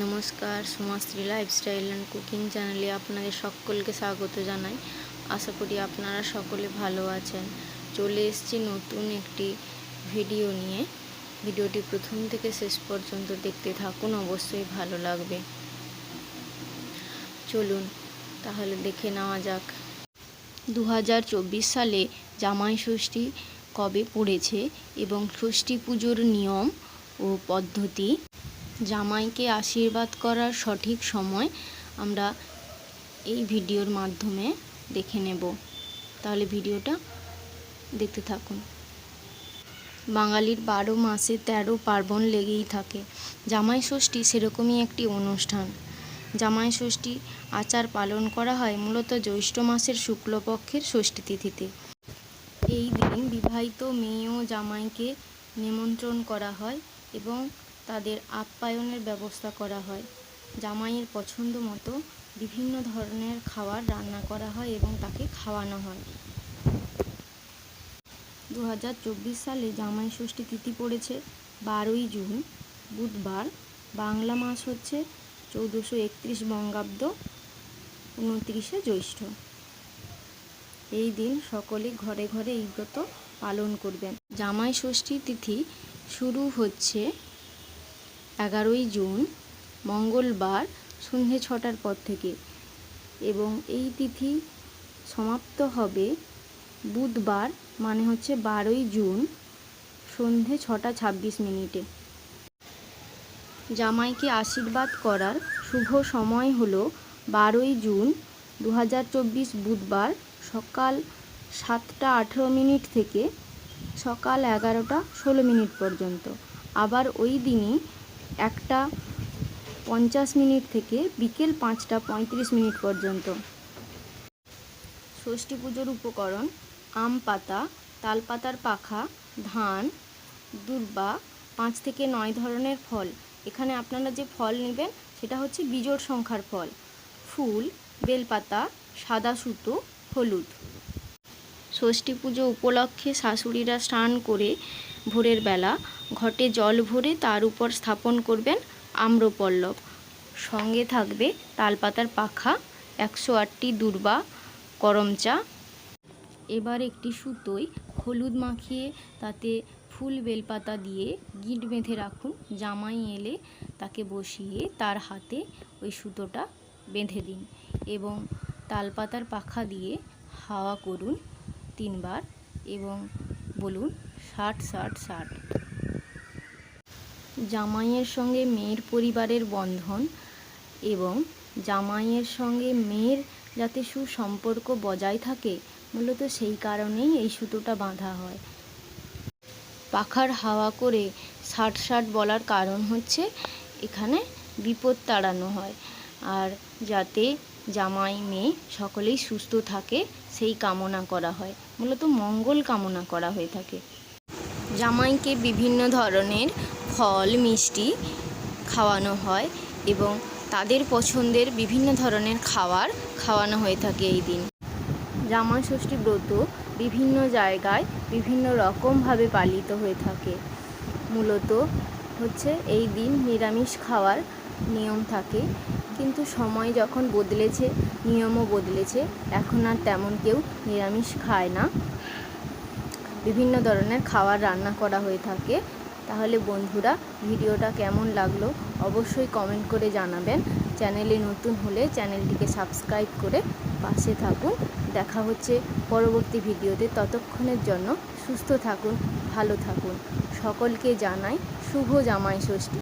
নমস্কার সুমাশ্রী lifestyle and cooking চ্যানেলে আপনাদের সকলকে স্বাগত জানাই। আশা করি আপনারা সকলে ভালো আছেন। চলে এসছি নতুন একটি ভিডিও নিয়ে। ভিডিওটি প্রথম থেকে শেষ পর্যন্ত দেখতে থাকুন, অবশ্যই ভালো লাগবে। চলুন, তাহলে দেখে নেওয়া যাক। দু হাজার চব্বিশ সালে জামাই ষষ্ঠী কবে পড়েছে এবং ষষ্ঠী পুজোর নিয়ম ও পদ্ধতি? জামাইকে আশীর্বাদ করার সঠিক সময় আমরা এই ভিডিওর মাধ্যমে দেখে নেব। তাহলে ভিডিওটা দেখতে থাকুন। বাঙালির বারো মাসে তেরো পার্বণ লেগেই থাকে। জামাই ষষ্ঠী সেরকমই একটি অনুষ্ঠান। জামাই ষষ্ঠী আচার পালন করা হয় মূলত জ্যৈষ্ঠ মাসের শুক্লপক্ষের ষষ্ঠী তিথিতে। এই দিন বিবাহিত মেয়ে ও জামাইকে নিমন্ত্রণ করা হয় এবং তাদের আপ্যায়নের ব্যবস্থা করা হয়। জামাইয়ের পছন্দ মতো বিভিন্ন ধরনের খাবার রান্না করা হয় এবং তাকে খাওয়ানো হয়। দু হাজার চব্বিশ সালে জামাই ষষ্ঠী তিথি পড়েছে বারোই জুন, বুধবার। বাংলা মাস হচ্ছে চৌদ্দশো একত্রিশ বঙ্গাব্দ উনত্রিশে জ্যৈষ্ঠ। এই দিন সকলে ঘরে ঘরে এই পালন করবেন। জামাই ষষ্ঠী তিথি শুরু হচ্ছে এগারোই জুন, মঙ্গলবার সন্ধে ছটার পর থেকে এবং এই তিথি সমাপ্ত হবে বুধবার মানে হচ্ছে বারোই জুন সন্ধে ছটা ছাব্বিশ মিনিটে। জামাইকে আশীর্বাদ করার শুভ সময় হলো বারোই জুন দু হাজার চব্বিশ বুধবার সকাল সাতটা আঠেরো মিনিট থেকে সকাল এগারোটা ষোলো মিনিট পর্যন্ত। আবার ওই দিনই একটা পঞ্চাশ মিনিট থেকে বিকেল পাঁচটা পঁয়ত্রিশ মিনিট পর্যন্ত। ষষ্ঠী পুজোর উপকরণ, আম পাতা তালপাতার পাখা, ধান, দুর্বা, পাঁচ থেকে নয় ধরনের ফল। এখানে আপনারা যে ফল নেবেন, সেটা হচ্ছে বিজোড় সংখ্যার ফল। ফুল, বেলপাতা, সাদা সুতো, হলুদ। ষষ্ঠী পুজো উপলক্ষে শাশুড়িরা স্নান করে ভোরের বেলা ঘটে জল ভরে তার উপর স্থাপন করবেন আম্রপল্লব। সঙ্গে থাকবে তালপাতার পাখা, একশো আটটি দূর্বা করমচা এবার একটি সুতোয় হলুদ মাখিয়ে তাতে ফুল বেলপাতা দিয়ে গিঁট বেঁধে রাখুন। জামাই এলে তাকে বসিয়ে তার হাতে ওই সুতোটা বেঁধে দিন এবং তালপাতার পাখা দিয়ে হাওয়া করুন তিনবার এবং বলুন ষাট ষাট ষাট। জামাইয়ের সঙ্গে মেয়ের পরিবারের বন্ধন এবং জামাইয়ের সঙ্গে মেয়ের যাতে সুসম্পর্ক বজায় থাকে, মূলত সেই কারণেই এই সুতোটা বাঁধা হয়। পাখার হাওয়া করে ষাট ষাট বলার কারণ হচ্ছে এখানে বিপদ তাড়ানো হয়। আর যাতে জামাই মেয়ে সকলেই সুস্থ থাকে, সেই কামনা করা হয়। মূলত মঙ্গল কামনা করা হয়ে থাকে। জামাইকে বিভিন্ন ধরনের ফল, মিষ্টি খাওয়ানো হয় এবং তাদের পছন্দের বিভিন্ন ধরনের খাবার খাওয়ানো হয়ে থাকে এই দিন। জামাই ষষ্ঠী ব্রত বিভিন্ন জায়গায় বিভিন্ন রকমভাবে পালিত হয়ে থাকে। মূলত হচ্ছে এই দিন নিরামিষ খাওয়ার নিয়ম থাকে। কিন্তু সময় যখন বদলেছে, নিয়মও বদলেছে, এখন আর তেমন কেউ নিরামিষ খায় না। বিভিন্ন ধরনের খাবার রান্না করা হয়ে থাকে। তাহলে বন্ধুরা, ভিডিওটা কেমন লাগল অবশ্যই কমেন্ট করে জানাবেন। চ্যানেলে নতুন হলে চ্যানেলটিকে সাবস্ক্রাইব করে পাশে থাকুন। দেখা হচ্ছে পরবর্তী ভিডিওতে। ততক্ষণের জন্য সুস্থ থাকুন, ভালো থাকুন। সকলকে জানাই শুভ জামাই ষষ্ঠী।